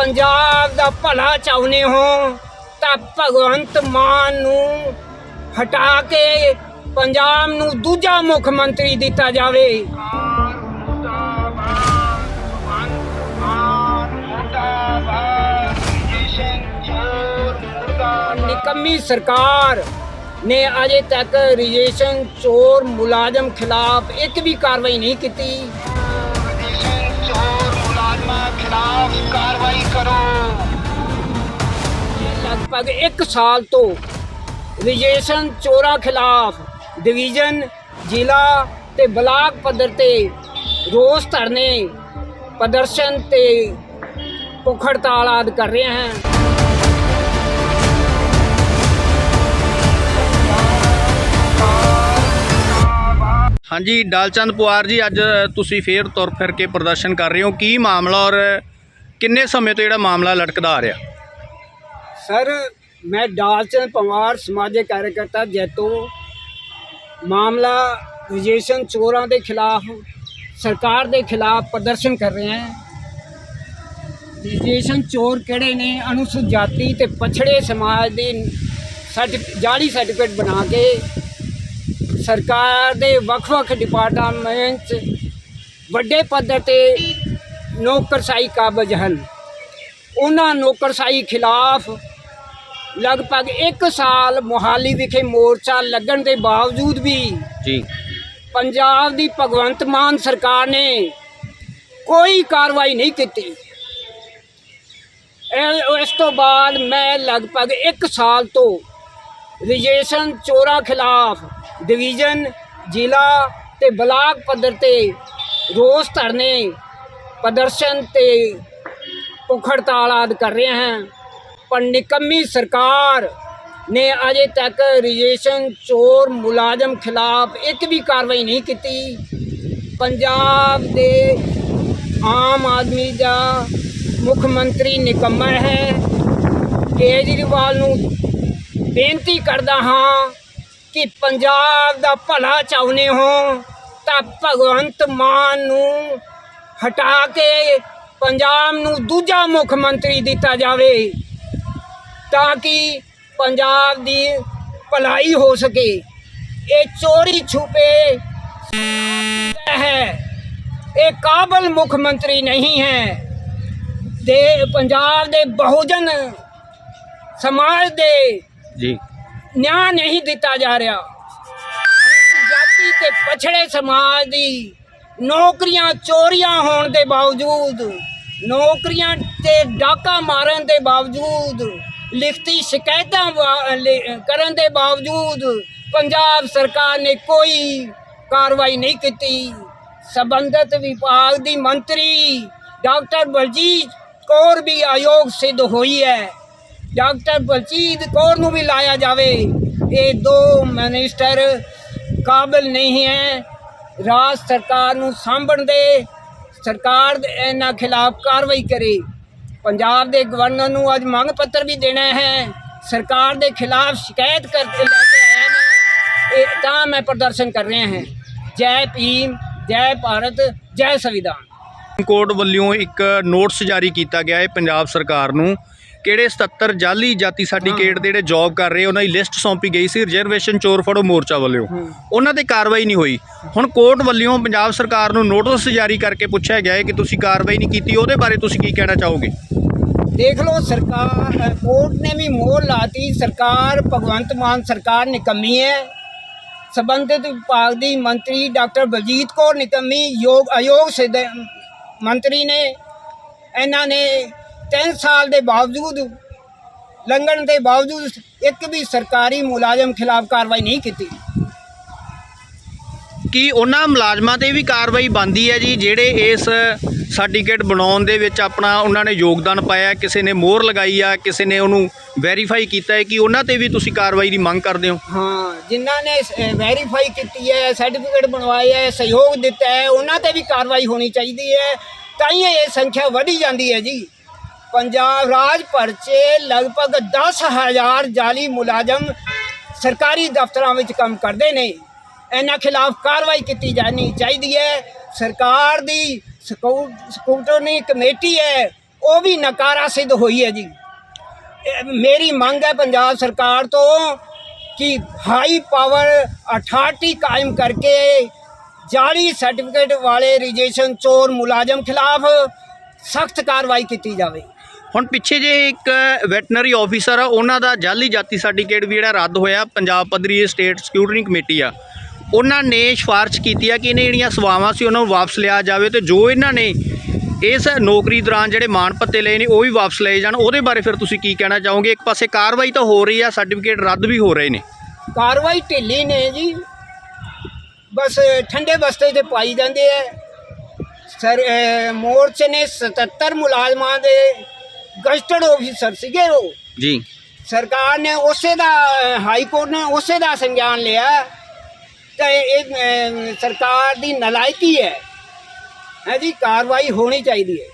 ਪੰਜਾਬ ਦਾ ਭਲਾ ਚਾਹੁੰਦੇ ਹੋ ਤਾਂ ਭਗਵੰਤ ਮਾਨ ਨੂੰ ਹਟਾ ਕੇ ਪੰਜਾਬ ਨੂੰ ਦੂਜਾ ਮੁੱਖ ਮੰਤਰੀ ਦਿੱਤਾ ਜਾਵੇ। ਨਿਕੰਮੀ ਸਰਕਾਰ ਨੇ ਅਜੇ ਤੱਕ ਰਜਿਸਟ੍ਰੇਸ਼ਨ ਚੋਰ ਮੁਲਾਜ਼ਮ ਖਿਲਾਫ ਇੱਕ ਵੀ ਕਾਰਵਾਈ ਨਹੀਂ ਕੀਤੀ। ਖਿਲਾਫ ਕਾਰਵਾਈ ਕਰੋ। ਲਗਭਗ 1 ਸਾਲ ਤੋਂ ਰਜਿਸਟ੍ਰੇਸ਼ਨ ਚੋਰਾਂ ਖਿਲਾਫ ਡਿਵੀਜ਼ਨ ਜ਼ਿਲ੍ਹਾ ਤੇ ਬਲਾਕ ਪੱਧਰ ਤੇ ਰੋਸ ਧਰਨੇ ਪ੍ਰਦਰਸ਼ਨ ਤੇ ਭੁੱਖ ਹੜਤਾਲ ਆਦਿ ਕਰ ਰਹੇ ਹਨ। ਹਾਂਜੀ ਡਾਲਚੰਦ ਪੁਆਰ ਜੀ ਅੱਜ ਤੁਸੀਂ ਫੇਰ ਤੁਰ ਫਿਰ ਕੇ ਪ੍ਰਦਰਸ਼ਨ ਕਰ ਰਹੇ ਹੋ। ਕੀ ਮਾਮਲਾ ਔਰ ਕਿੰਨੇ ਸਮੇਂ ਤੋਂ ਜਿਹੜਾ ਮਾਮਲਾ ਲਟਕਦਾ ਆ ਰਿਹਾ? ਸਰ, ਮੈਂ ਡਾਲਚੰਦ ਪਵਾਰ, ਸਮਾਜਿਕ ਕਾਰਜਕਰਤਾ ਜੈਤੋ। ਮਾਮਲਾ ਰਜੇਸ਼ਨ ਚੋਰਾਂ ਦੇ ਖਿਲਾਫ, ਸਰਕਾਰ ਦੇ ਖਿਲਾਫ ਪ੍ਰਦਰਸ਼ਨ ਕਰ ਰਹੇ ਹਾਂ। ਰਜਿਸਟ੍ਰੇਸ਼ਨ ਚੋਰ ਕਿਹੜੇ ਨੇ? ਅਨੁਸੂਚਿਤ ਜਾਤੀ ਤੇ ਪਛੜੇ ਸਮਾਜ ਦੇ ਸਰਟੀਫਿ- ਜਾਲੀ ਸਰਟੀਫਿਕੇਟ ਬਣਾ ਕੇ ਸਰਕਾਰ ਦੇ ਵੱਖ-ਵੱਖ ਡਿਪਾਰਟਮੈਂਟ 'ਚ ਵੱਡੇ ਪੱਧਰ ਤੇ ਨੌਕਰਸ਼ਾਹੀ ਕਾਬਜ ਹਨ। ਉਹਨਾਂ ਨੌਕਰਸ਼ਾਹੀ ਖਿਲਾਫ ਲਗਭਗ 1 ਸਾਲ ਮੋਹਾਲੀ ਵਿਖੇ ਮੋਰਚਾ ਲੱਗਣ ਦੇ ਬਾਵਜੂਦ ਵੀ ਜੀ। ਪੰਜਾਬ ਦੀ ਭਗਵੰਤ ਮਾਨ ਸਰਕਾਰ ਨੇ ਕੋਈ ਕਾਰਵਾਈ ਨਹੀਂ ਕੀਤੀ। ਇਸ ਤੋਂ ਬਾਅਦ ਮੈਂ ਲਗਭਗ 1 ਸਾਲ ਤੋਂ ਰਜਿਸਟ੍ਰੇਸ਼ਨ ਚੋਰਾਂ ਖਿਲਾਫ ਡਿਵੀਜ਼ਨ ਜ਼ਿਲ੍ਹਾ ਤੇ ਬਲਾਕ ਪੱਧਰ ਤੇ ਰੋਸ ਧਰਨੇ ਪ੍ਰਦਰਸ਼ਨ ਤੇ ਭੁੱਖ ਹੜਤਾਲ ਆਦਿ ਕਰ ਰਹੇ ਹਾਂ। ਪਰ ਨਿਕੰਮੀ ਸਰਕਾਰ ਨੇ ਅਜੇ ਤੱਕ ਰਜਿਸਟ੍ਰੇਸ਼ਨ ਚੋਰ ਮੁਲਾਜ਼ਮ ਖਿਲਾਫ ਇੱਕ ਵੀ ਕਾਰਵਾਈ ਨਹੀਂ ਕੀਤੀ। ਪੰਜਾਬ ਦੇ ਆਮ ਆਦਮੀ ਦਾ ਮੁੱਖ ਮੰਤਰੀ ਨਿਕੰਮਾ ਹੈ। ਕੇਜਰੀਵਾਲ ਨੂੰ ਬੇਨਤੀ ਕਰਦਾ ਹਾਂ ਕਿ ਪੰਜਾਬ ਦਾ ਭਲਾ ਚਾਹੁੰਦੇ ਹੋ ਤਾਂ ਭਗਵੰਤ ਮਾਨ ਨੂੰ ਹਟਾ ਕੇ ਪੰਜਾਬ ਨੂੰ ਦੂਜਾ ਮੁੱਖ ਮੰਤਰੀ ਦਿੱਤਾ ਜਾਵੇ ਤਾਂ ਕਿ ਪੰਜਾਬ ਦੀ ਭਲਾਈ ਹੋ ਸਕੇ। ਇਹ ਚੋਰੀ ਛੁਪੇ ਹੈ। ਇਹ ਕਾਬਲ ਮੁੱਖ ਮੰਤਰੀ ਨਹੀਂ ਹੈ। ਦੇ ਪੰਜਾਬ ਦੇ ਬਹੁਜਨ ਸਮਾਜ ਦੇ ਜੀ। ਨਿਆਂ ਨਹੀਂ ਦਿੱਤਾ ਜਾ ਰਿਹਾ। ਜਾਤੀ ਤੇ ਪਛੜੇ ਸਮਾਜ ਦੀ ਨੌਕਰੀਆਂ ਚੋਰੀਆਂ ਹੋਣ ਦੇ ਬਾਵਜੂਦ, ਨੌਕਰੀਆਂ ਤੇ ਡਾਕਾ ਮਾਰਨ ਦੇ ਬਾਵਜੂਦ, ਲਿਖਤੀ ਸ਼ਿਕਾਇਤਾਂ ਵਾ- ਲਿ- ਕਰਨ ਦੇ ਬਾਵਜੂਦ ਪੰਜਾਬ ਸਰਕਾਰ ਨੇ ਕੋਈ ਕਾਰਵਾਈ ਨਹੀਂ ਕੀਤੀ। ਸਬੰਧਤ ਵਿਭਾਗ ਦੀ ਮੰਤਰੀ ਡਾਕਟਰ ਬਲਜੀਤ ਕੌਰ ਵੀ ਆਯੋਗ ਸਿੱਧ ਹੋਈ ਹੈ। ਡਾਕਟਰ ਬਲਜੀਤ ਕੌਰ ਨੂੰ ਵੀ ਲਾਇਆ ਜਾਵੇ। ਇਹ ਦੋ ਮਿਨਿਸਟਰ ਕਾਬਿਲ ਨਹੀਂ ਹੈ। ਰਾਜ ਸਰਕਾਰ ਨੂੰ ਸਾਂਭਣ ਦੇ, ਸਰਕਾਰ ਦੇ ਇਹਨਾਂ ਖਿਲਾਫ ਕਾਰਵਾਈ ਕਰੇ। ਪੰਜਾਬ ਦੇ ਗਵਰਨਰ ਨੂੰ ਅੱਜ ਮੰਗ ਪੱਤਰ ਵੀ ਦੇਣਾ ਹੈ। ਸਰਕਾਰ ਦੇ ਖਿਲਾਫ ਸ਼ਿਕਾਇਤ ਕਰਕੇ ਲੈ ਕੇ ਆਏ ਨੇ ਇਹ ਤਾਂ ਮੈਂ ਪ੍ਰਦਰਸ਼ਨ ਕਰ ਰਹੇ ਹਾਂ। ਜੈ ਭੀਮ, ਜੈ ਭਾਰਤ, ਜੈ ਸੰਵਿਧਾਨ। ਕੋਰਟ ਵੱਲੋਂ ਇੱਕ ਨੋਟਿਸ ਜਾਰੀ ਕੀਤਾ ਗਿਆ ਹੈ ਪੰਜਾਬ ਸਰਕਾਰ ਨੂੰ। ਕਿਹੜੇ 77 ਜਾਲੀ ਜਾਤੀ ਸਰਟੀਫਿਕੇਟ ਦੇ ਜਿਹੜੇ ਜੌਬ ਕਰ ਰਹੇ ਉਹਨਾਂ ਦੀ ਲਿਸਟ ਸੌਂਪੀ ਗਈ ਸੀ ਰਿਜ਼ਰਵੇਸ਼ਨ ਚੋਰ ਫੜੋ ਮੋਰਚਾ ਵੱਲੋਂ। ਉਹਨਾਂ ਤੇ ਕਾਰਵਾਈ ਨਹੀਂ ਹੋਈ। ਹੁਣ ਕੋਰਟ ਵੱਲੋਂ ਪੰਜਾਬ ਸਰਕਾਰ ਨੂੰ ਨੋਟਿਸ ਜਾਰੀ ਕਰਕੇ ਪੁੱਛਿਆ ਗਿਆ ਹੈ ਕਿ ਤੁਸੀਂ ਕਾਰਵਾਈ ਨਹੀਂ ਕੀਤੀ ਉਹਦੇ ਬਾਰੇ ਤੁਸੀਂ ਕੀ ਕਹਿਣਾ ਚਾਹੋਗੇ? ਦੇਖ ਲਓ ਸਰਕਾਰ ਕੋਰਟ ਨੇ ਵੀ ਮੋਹਰ ਲਾਤੀ। ਸਰਕਾਰ ਭਗਵੰਤ ਮਾਨ ਸਰਕਾਰ ਨਿਕੰਮੀ ਹੈ। ਸੰਬੰਧਿਤ ਵਿਭਾਗ ਦੀ ਮੰਤਰੀ ਡਾਕਟਰ ਬਲਜੀਤ ਕੌਰ ਨਿਕੰਮੀ ਯੋਗ ਆਯੋਗ ਸਿੱਧ ਮੰਤਰੀ ਨੇ। ਇਹਨਾਂ ਨੇ 3 ਸਾਲ ਦੇ ਬਾਵਜੂਦ ਲੰਘਣ ਦੇ ਬਾਵਜੂਦ ਇੱਕ ਵੀ ਸਰਕਾਰੀ ਮੁਲਾਜ਼ਮ ਖਿਲਾਫ ਕਾਰਵਾਈ ਨਹੀਂ ਕੀਤੀ। ਕੀ ਉਹਨਾਂ ਮੁਲਾਜ਼ਮਾਂ ਤੇ ਵੀ ਕਾਰਵਾਈ ਬੰਦੀ ਹੈ ਜੀ ਜਿਹੜੇ ਇਸ ਸਰਟੀਫਿਕੇਟ ਬਣਾਉਣ ਦੇ ਵਿੱਚ ਆਪਣਾ ਉਹਨਾਂ ਨੇ ਯੋਗਦਾਨ ਪਾਇਆ ਕਿਸੇ ਨੇ ਮੋਹਰ ਲਗਾਈ ਆ ਕਿਸੇ ਨੇ ਉਹਨੂੰ ਵੈਰੀਫਾਈ ਕੀਤਾ ਹੈ ਕਿ ਉਹਨਾਂ ਤੇ ਵੀ ਤੁਸੀਂ ਕਾਰਵਾਈ ਦੀ ਮੰਗ ਕਰਦੇ ਹੋ? ਹਾਂ ਜਿਨ੍ਹਾਂ ਨੇ ਵੈਰੀਫਾਈ ਕੀਤੀ ਹੈ ਸਰਟੀਫਿਕੇਟ ਬਣਵਾਏ ਹੈ ਸਹਿਯੋਗ ਦਿੱਤਾ ਹੈ ਉਹਨਾਂ ਤੇ ਵੀ ਕਾਰਵਾਈ ਹੋਣੀ ਚਾਹੀਦੀ ਹੈ ਤਾਂ ਹੀ ਇਹ ਸੰਖਿਆ ਵਧੀ ਜਾਂਦੀ ਹੈ ਜੀ। ਪੰਜਾਬ ਰਾਜ ਭਰ 'ਚ ਲਗਭਗ 10000 ਜਾਲੀ ਮੁਲਾਜ਼ਮ ਸਰਕਾਰੀ ਦਫ਼ਤਰਾਂ ਵਿੱਚ ਕੰਮ ਕਰਦੇ ਨੇ। ਇਹਨਾਂ ਖਿਲਾਫ ਕਾਰਵਾਈ ਕੀਤੀ ਜਾਣੀ ਚਾਹੀਦੀ ਹੈ। ਸਰਕਾਰ ਦੀ ਸਕੂ- ਸਕੂਟਰਨੀ ਕਮੇਟੀ ਹੈ, ਉਹ ਵੀ ਨਕਾਰਾ ਸਿੱਧ ਹੋਈ ਹੈ ਜੀ। ਮੇਰੀ ਮੰਗ ਹੈ ਪੰਜਾਬ ਸਰਕਾਰ ਤੋਂ ਕਿ ਹਾਈ ਪਾਵਰ ਅਥਾਰਟੀ ਕਾਇਮ ਕਰਕੇ ਜਾਲੀ ਸਰਟੀਫਿਕੇਟ ਵਾਲੇ ਰਜਿਸਟ੍ਰੇਸ਼ਨ ਚੋਰ ਮੁਲਾਜ਼ਮ ਖਿਲਾਫ ਸਖਤ ਕਾਰਵਾਈ ਕੀਤੀ ਜਾਵੇ। ਹੁਣ ਪਿੱਛੇ ਜੇ ਇੱਕ ਵੈਟਨਰੀ ਆਫੀਸਰ ਆ, ਉਹਨਾਂ ਦਾ ਜਾਲੀ ਜਾਤੀ ਸਰਟੀਫਿਕੇਟ ਵੀ ਜਿਹੜਾ ਰੱਦ ਹੋਇਆ, ਪੰਜਾਬ ਪੱਧਰੀ ਸਟੇਟ ਸਿਕਿਉਰਿਟੀ ਕਮੇਟੀ ਆ। ਉਹਨਾਂ ਨੇ ਸਿਫਾਰਿਸ਼ ਕੀਤੀ ਆ ਕਿ ਇਹਨਾਂ ਜਿਹੜੀਆਂ ਸੇਵਾਵਾਂ ਸੀ ਉਹਨਾਂ ਨੂੰ ਵਾਪਸ ਲਿਆ ਜਾਵੇ ਤੇ ਜੋ ਇਹਨਾਂ ਨੇ ਇਸ ਨੌਕਰੀ ਦੌਰਾਨ ਜਿਹੜੇ ਮਾਣ ਪੱਤੇ ਲਏ ਨੇ, ਉਹ ਵੀ ਵਾਪਸ ਲਏ ਜਾਣ। ਉਹਦੇ ਬਾਰੇ ਫਿਰ ਤੁਸੀਂ ਕੀ ਕਹਿਣਾ ਚਾਹੋਗੇ? ਇੱਕ ਪਾਸੇ ਕਾਰਵਾਈ ਤਾਂ ਹੋ ਰਹੀ ਆ, ਸਰਟੀਫਿਕੇਟ ਰੱਦ ਵੀ ਹੋ ਰਹੇ ਨੇ। ਕਾਰਵਾਈ ਢਿੱਲੀ ਨੇ ਜੀ। ਬਸ ਠੰਡੇ ਬਸਤੇ ਤੇ ਪਾਈ ਜਾਂਦੇ ਆ। ਸਰ ਮੋਰਚੇ ਨੇ 77 ਮੁਲਾਜ਼ਮਾਂ ਦੇ ਗਸਟਡ ਆਫੀਸਰ ਸੀਗੇ ਉਹ। ਜੀ। ਸਰਕਾਰ ਨੇ ਉਸੇ ਦਾ ਹਾਈ ਕੋਰਟ ਨੇ ਉਸੇ ਦਾ ਸੰਗਿਆਨ ਲਿਆ। ਤੇ ਇਹ ਸਰਕਾਰ ਦੀ ਨਲਾਇਕੀ ਹੈ। ਹੈ ਜੀ ਕਾਰਵਾਈ ਹੋਣੀ ਚਾਹੀਦੀ ਹੈ।